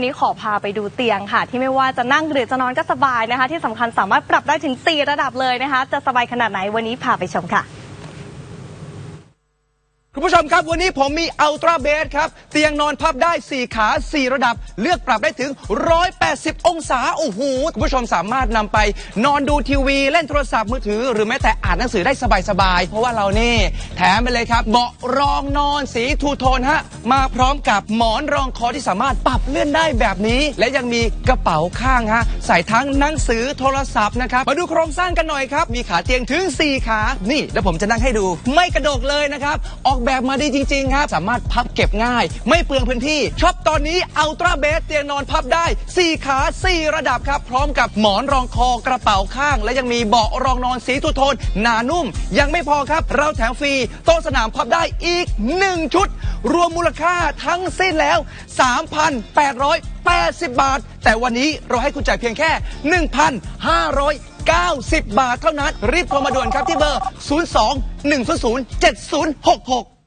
วันนี้ขอพาไปดูเตียงค่ะ ที่ไม่ว่าจะนั่งหรือจะนอนก็สบายนะคะ ที่สำคัญสามารถปรับได้ถึง 4 ระดับเลยนะคะ จะสบายขนาดไหนวันนี้พาไปชมค่ะคุณผู้ชมครับ วันนี้ผมมีอัลตราเบสครับ เตียงนอนพับได้ 4 ขา 4 ระดับ เลือกปรับได้ถึง 180 องศา โอ้โห คุณผู้ชมสามารถนำไป นอนดูทีวี เล่นโทรศัพท์มือถือ หรือแม้แต่อ่านหนังสือได้สบาย ๆ เพราะว่าเรานี่ แถมไปเลยครับ เบาะรองนอนสีทูโทนฮะมาพร้อมกับหมอนรองคอที่สามารถปรับเลื่อนได้แบบนี้ และยังมีกระเป๋าข้างฮะใส่ทั้งหนังสือโทรศัพท์นะครับมาดูโครงสร้างกันหน่อยครับ มีขาเตียงถึง 4 ขา นี่แล้วผมจะนั่งให้ดู ไม่กระดกเลยนะครับ ออกแบบมาดีจริงๆครับสามารถพับเก็บง่าย ไม่เปลืองพื้นที่ช็อปตอนนี้อัลตราเบสเตียงนอนพับได้ 4 ขา 4 ระดับครับพร้อมกับหมอนรองคอกระเป๋าข้าง และยังมีเบาะรองนอนสีทูโทนหนานุ่ม ยังไม่พอครับ เราแถมฟรีโต๊ะสนามพับได้อีก 1 ชุด รวมมูลค่าทั้งสิ้นแล้ว 3,880 บาท แต่วันนี้เราให้คุณจ่ายเพียงแค่ 1,590 บาทเท่านั้น รีบโทรมาด่วนครับที่เบอร์ 02 100 7066